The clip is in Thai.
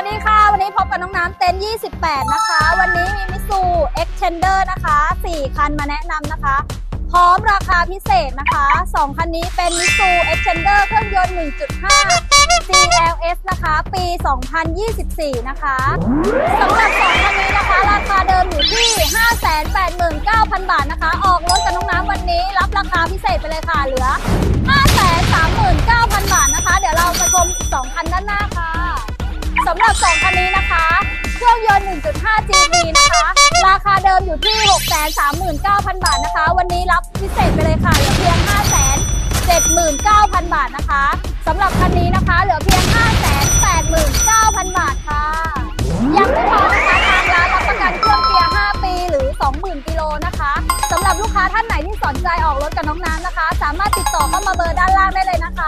วัสดีค่ะ วันนี้พบกับน้องน้ำเต็นท์28 นะคะ วันนี้มีมิซูเอ็กเชนเดอร์นะคะ 4 คันมาแนะนำนะคะ พร้อมราคาพิเศษนะคะ 2 คันนี้เป็นมิซูเอ็กเชนเดอร์เครื่องยนต์ 1.5 CLS นะคะ ปี 2024 นะคะสำหรับ 2 คันนี้นะคะ ราคาเดิมอยู่ที่ 589,000 บาทนะคะ ออกรถกับน้องน้ำวันนี้ รับราคาพิเศษไปเลยค่ะเหลือำหรับ 2 คันนี้นะคะ เครื่องยนต์ 1.5 GT นะคะ ราคาเดิมอยู่ที่ 639,000 บาทนะคะ วันนี้รับพิเศษไปเลยค่ะ เหลือเพียง 579,000 บาทนะคะสำหรับคันนี้นะคะ เหลือเพียง 589,000 บาทค่ะ ยังไม่พอนะคะทางร้านรับประกันเครื่องเกียร์ 5 ปีหรือ 20,000 กิโลนะคะสำหรับลูกค้าท่านไหนที่สนใจออกรถกับน้องน้ำนะคะ สามารถติดต่อเข้ามาเบอร์ด้านล่างได้เลยนะคะ